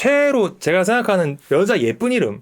최애로 제가 생각하는 여자 예쁜 이름.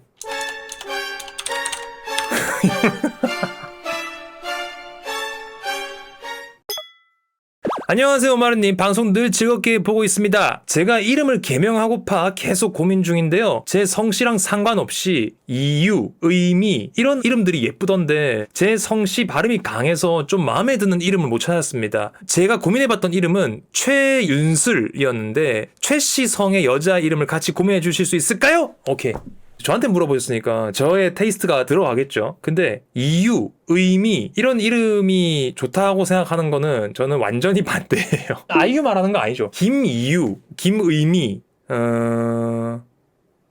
안녕하세요, 마르님. 방송 늘 즐겁게 보고 있습니다. 제가 이름을 개명하고파 계속 고민 중인데요. 제 성씨랑 상관없이 이유, 의미 이런 이름들이 예쁘던데 제 성씨 발음이 강해서 좀 마음에 드는 이름을 못 찾았습니다. 제가 고민해봤던 이름은 최윤슬이었는데 최씨 성의 여자 이름을 같이 고민해 주실 수 있을까요? 오케이. 저한테 물어보셨으니까 저의 테이스트가 들어가겠죠. 근데 이유, 의미 이런 이름이 좋다고 생각하는 거는 저는 완전히 반대예요. 아이유 말하는 거 아니죠. 김이유, 김의미, 어...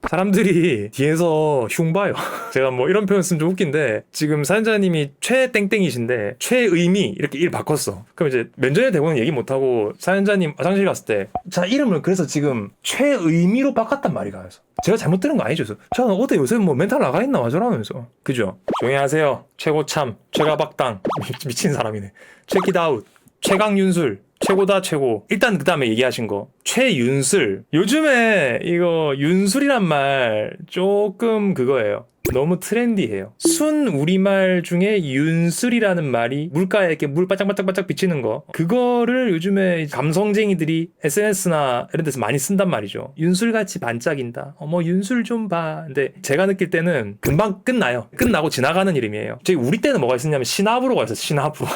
사람들이 뒤에서 흉 봐요. 제가 뭐 이런 표현 쓰면 좀 웃긴데 지금 사연자님이 최땡땡이신데 최의미 이렇게 일 바꿨어. 그럼 이제 면전에 대고는 얘기 못하고 사연자님 화장실 갔을 때 자 이름을 그래서 지금 최의미로 바꿨단 말이가 그래서 제가 잘못 들은 거 아니죠? 저는 어때 요새 뭐 멘탈 나가 있나 와저라면서 그죠? 조용히 하세요. 최고참 최가박당 미- 미친 사람이네. 최기다웃 최강윤술 최고다 최고. 일단 그 다음에 얘기하신 거. 최윤슬 요즘에 이거 윤술이란 말 조금 그거예요. 너무 트렌디해요. 순 우리말 중에 윤슬이라는 말이 물가에 이렇게 물 바짝바짝바짝 비치는 거. 그거를 요즘에 감성쟁이들이 SNS나 이런 데서 많이 쓴단 말이죠. 윤술같이 반짝인다. 어머 윤술 좀봐. 근데 제가 느낄 때는 금방 끝나요. 끝나고 지나가는 이름이에요. 저희 우리 때는 뭐가 있었냐면 시나브로가 있었어 시나브로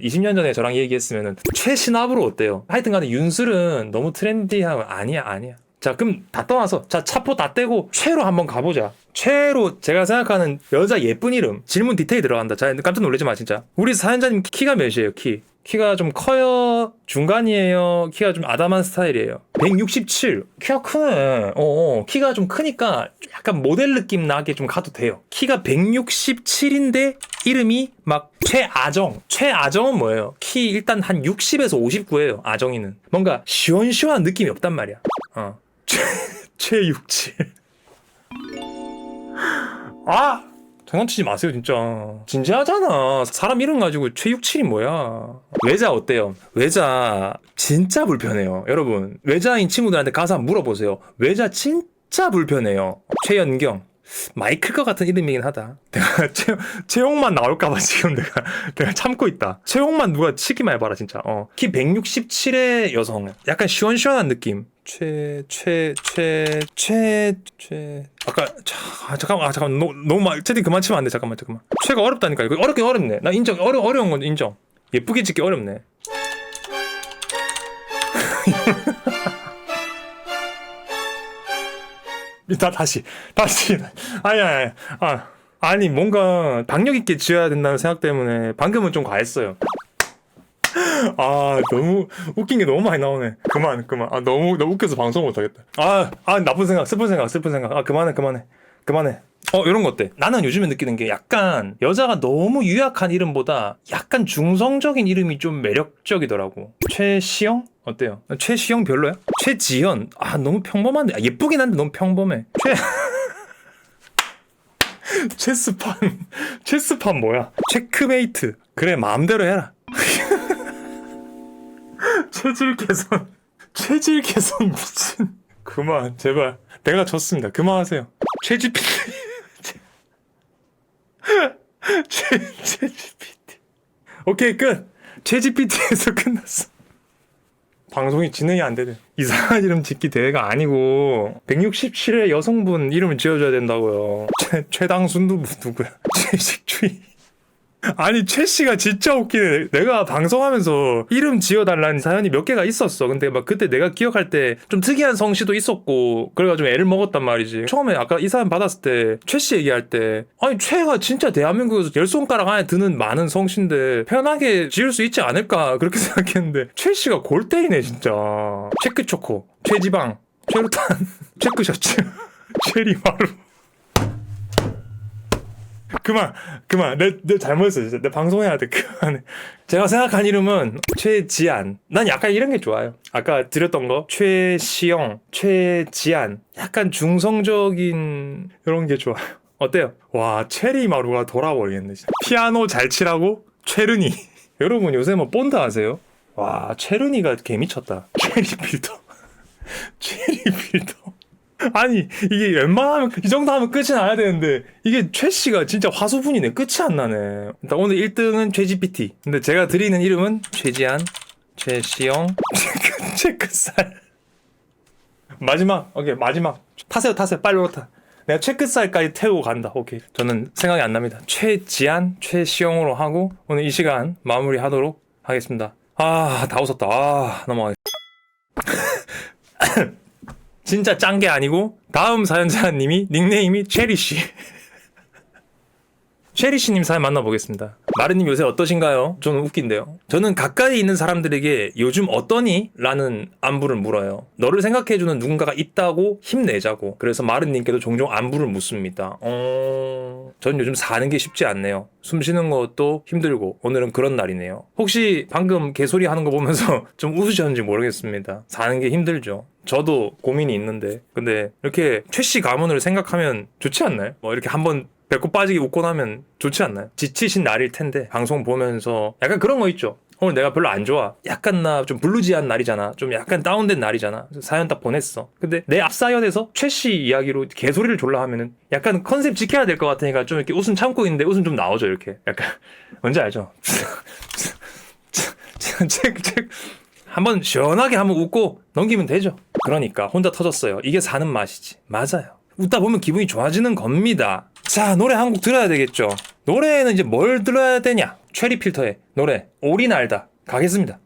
20년 전에 저랑 얘기했으면 최신압으로 어때요? 하여튼 간에 윤슬은 너무 트렌디하고 아니야 아니야. 자 그럼 다 떠나서 자 차포 다 떼고 최로 한번 가보자. 최로 제가 생각하는 여자 예쁜 이름 질문 디테일 들어간다. 자 깜짝 놀라지 마 진짜. 우리 사연자님 키가 몇이에요 키? 키가 좀 커요? 중간이에요? 키가 좀 아담한 스타일이에요? 167. 키가 크네. 어, 어. 키가 좀 크니까 약간 모델 느낌 나게 좀 가도 돼요. 키가 167인데 이름이 막 최아정. 최아정은 뭐예요? 키 일단 한 60에서 59예요. 아정이는. 뭔가 시원시원한 느낌이 없단 말이야. 어. 최, 최67. 아! 장난치지 마세요, 진짜. 진지하잖아. 사람 이름 가지고 최67이 뭐야. 외자 어때요? 외자 진짜 불편해요. 여러분, 외자인 친구들한테 가서 한번 물어보세요. 외자 진짜 불편해요. 최연경. 마이클 것 같은 이름이긴 하다. 내가 채, 채용만 나올까봐 지금 내가, 내가 참고 있다. 채용만 누가 치기만 해봐라, 진짜. 어. 키 167의 여성. 약간 시원시원한 느낌. 최, 최, 최, 최, 최. 아까, 자, 아, 잠깐만, 아, 잠깐만. 너, 너무 막, 채팅 그만 치면 안 돼. 잠깐만, 잠깐만. 최가 어렵다니까. 이거 어렵긴 어렵네. 나 인정. 어려, 어려운 건 인정. 예쁘게 짓기 어렵네. 다 다시 다시 아니 아니 아 아니 뭔가 박력 있게 지어야 된다는 생각 때문에 방금은 좀 과했어요. 아 너무 웃긴 게 너무 많이 나오네. 그만 그만. 아 너무 너무 웃겨서 방송 못 하겠다. 아, 아 나쁜 생각, 슬픈 생각, 슬픈 생각. 아 그만해 그만해 그만해. 어 이런 거 어때? 나는 요즘에 느끼는 게 약간 여자가 너무 유약한 이름보다 약간 중성적인 이름이 좀 매력적이더라고. 최시영 어때요? 최시영 별로야? 최지연? 아 너무 평범한데. 아, 예쁘긴 한데 너무 평범해. 최 체스판. 체스판 뭐야? 체크메이트. 그래 마음대로 해라. 체질 개선. 체질 개선 미친. 그만 제발. 내가 졌습니다. 그만하세요. 최지피 최 최지피티. 오케이 끝. 최지피티에서 끝났어 방송이 진행이 안 되네 이상한 이름 짓기 대회가 아니고 167의 여성분 이름을 지어줘야 된다고요. 최 최당순 누구 누구야? 최식주의 아니 최 씨가 진짜 웃기네. 내가 방송하면서 이름 지어달라는 사연이 몇 개가 있었어. 근데 막 그때 내가 기억할 때 좀 특이한 성씨도 있었고 그래가지고 애를 먹었단 말이지. 처음에 아까 이 사연 받았을 때 최 씨 얘기할 때 아니 최가 진짜 대한민국에서 열 손가락 안에 드는 많은 성씨인데 편하게 지을 수 있지 않을까 그렇게 생각했는데 최 씨가 골 때리네 진짜. 체크 초코, 최지방, 최루탄, 체크 셔츠, 체리 마루. 그만 그만. 내, 내 잘못했어 진짜. 내 방송해야 돼. 그만해. 제가 생각한 이름은 최지안. 난 약간 이런 게 좋아요. 아까 드렸던 거 최시영 최지안. 약간 중성적인 이런 게 좋아요. 어때요? 와 체리 마루가 돌아버리겠네 진짜. 피아노 잘 치라고? 최르니. 여러분 요새 뭐 본드 아세요? 와 최르니가 개 미쳤다. 체리 빌더. 체리 빌더 아니 이게 웬만하면 이 정도 하면 끝이 나야 되는데 이게 최 씨가 진짜 화수분이네. 끝이 안 나네. 일단 오늘 1등은 최GPT 근데 제가 드리는 이름은 최지한 최시영 체크살. 마지막 오케이 마지막. 타세요 타세요. 빨리 올타. 내가 체크살까지 태우고 간다. 오케이. 저는 생각이 안 납니다. 최지한 최시영으로 하고 오늘 이 시간 마무리하도록 하겠습니다. 아 다 웃었다. 아 넘어가 진짜 짠 게 아니고 다음 사연자님이 닉네임이 체리씨 체리씨님 사연 만나보겠습니다. 마르님 요새 어떠신가요? 저는 웃긴데요. 저는 가까이 있는 사람들에게 요즘 어떠니? 라는 안부를 물어요. 너를 생각해주는 누군가가 있다고 힘내자고. 그래서 마르님께도 종종 안부를 묻습니다. 어... 전 요즘 사는 게 쉽지 않네요. 숨 쉬는 것도 힘들고 오늘은 그런 날이네요. 혹시 방금 개소리 하는 거 보면서 좀 웃으셨는지 모르겠습니다. 사는 게 힘들죠. 저도 고민이 있는데. 근데 이렇게 최씨 가문을 생각하면 좋지 않나요? 뭐 이렇게 한번 배꼽 빠지게 웃고 나면 좋지 않나요? 지치신 날일 텐데 방송 보면서 약간 그런 거 있죠. 오늘 내가 별로 안 좋아. 약간 나 좀 블루지한 날이잖아. 좀 약간 다운된 날이잖아. 사연 딱 보냈어. 근데 내 앞 사연에서 최 씨 이야기로 개소리를 졸라 하면은 약간 컨셉 지켜야 될 것 같으니까 좀 이렇게 웃음 참고 있는데 웃음 좀 나오죠. 이렇게 약간 뭔지 알죠? 한번 시원하게 한번 웃고 넘기면 되죠. 그러니까 혼자 터졌어요. 이게 사는 맛이지. 맞아요. 웃다 보면 기분이 좋아지는 겁니다. 자, 노래 한 곡 들어야 되겠죠. 노래는 이제 뭘 들어야 되냐? 체리 필터의 노래, 오리 날다. 가겠습니다.